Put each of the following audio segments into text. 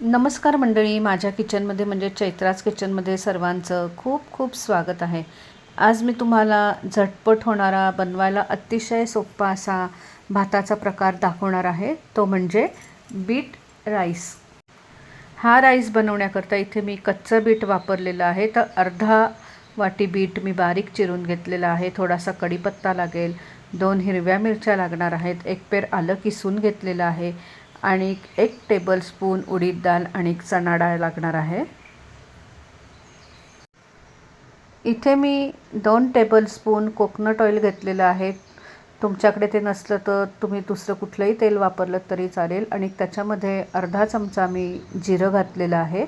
नमस्कार मंडळी माझ्या किचनमध्ये म्हणजे चैत्राज किचनमध्ये सर्वांचं खूप खूप स्वागत आहे. आज मी तुम्हाला झटपट होणारा बनवायला अतिशय सोपा असा भाताचा प्रकार दाखवणार आहे. तो म्हणजे बीट राईस. हा राईस बनवण्याकरता इथे मी कच्चं बीट वापरलेलं आहे. तर अर्धा वाटी बीट मी बारीक चिरून घेतलेला आहे. थोडासा कढीपत्ता लागेल. दोन हिरव्या मिरच्या लागणार आहेत. एक पेर आलं किसून घेतलेलं आहे. आणि एक टेबलस्पून उडीद डाळ आणि चणा डाळ लागणार आहे. इथे मी दोन टेबलस्पून कोकोनट ऑइल घेतलेलं आहे. तुमच्याकडे ते नसलं तर तुम्ही दुसरं कुठलंही तेल वापरलं तरी चालेल. आणि त्याच्यामध्ये अर्धा चमचा मी जिरं घातलेलं आहे.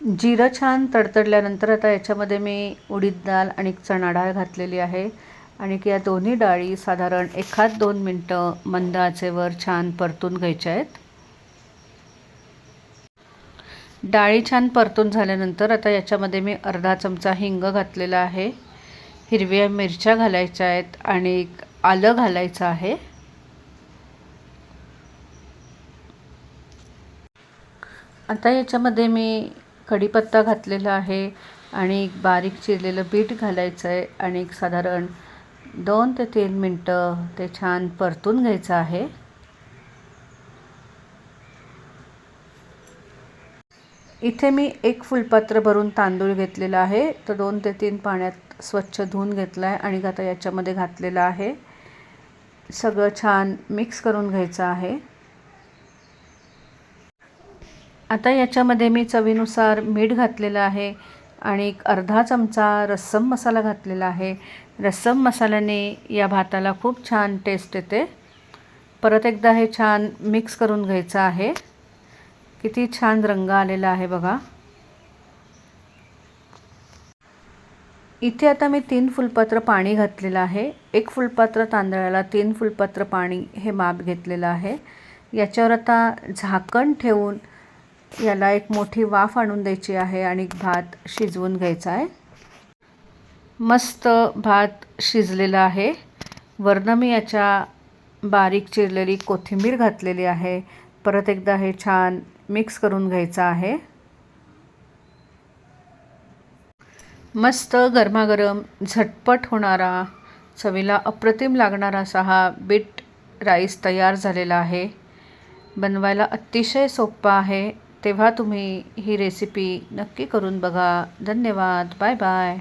जिरं छान तडतडल्यानंतर आता याच्यामध्ये मी उडीद डाळ आणि चणा डाळ घातलेली आहे. आणि या दोन्ही डाळी साधारण एखाद दोन मिनटं मंद आचेवर छान परतून घ्यायच्या आहेत. डाळी छान परतून झाल्यानंतर आता याच्यामध्ये मी अर्धा चमचा हिंग घातलेला आहे. हिरव्या मिरच्या घालायच्या आहेत आणि आलं घालायचं आहे. आता याच्यामध्ये मी कढीपत्ता घातलेला आहे आणि बारीक चिरलेलं बीट घालायचं आहे आणि साधारण दोन ते तीन मिनटं ते छान परतून घ्यायचं आहे. इथे मी एक फुलपात्र भरून तांदूळ घेतलेला आहे. तर दोन ते तीन पाण्यात स्वच्छ धुवून घेतला आहे आणि आता याच्यामध्ये घातलेला आहे. सगळं छान मिक्स करून घ्यायचं आहे. आता याच्यामध्ये मी चवीनुसार मीठ घातलेलं आहे आणि एक अर्धा चमचा रस्सम मसाला घातलेला आहे. रस्सम मसाल्याने या भाताला खूप छान टेस्ट येते. परत एकदा हे छान मिक्स करून घ्यायचं आहे. किती छान रंग आलेला आहे बघा. इथे आता मी तीन फुलपात्र पाणी घातलेलं आहे. एक फुलपात्र तांदळाला तीन फुलपात्र पाणी हे माप घेतलेलं आहे. याच्यावर आता झाकण ठेवून याला एक मोठी वाफ आणून द्यायची आहे आणि भात शिजवून घ्यायचा आहे. मस्त भात शिजलेला आहे. वरनं मी याच्या बारीक चिरलेली कोथिंबीर घातलेली आहे. परत एकदा हे छान मिक्स करून घ्यायचं आहे. मस्त गरमागरम झटपट होणारा चवीला अप्रतिम लागणारा असा हा बीट राईस तयार झालेला आहे. बनवायला अतिशय सोपा आहे. तेव्हा तुम्ही ही रेसिपी नक्की करून बघा. धन्यवाद. Bye bye.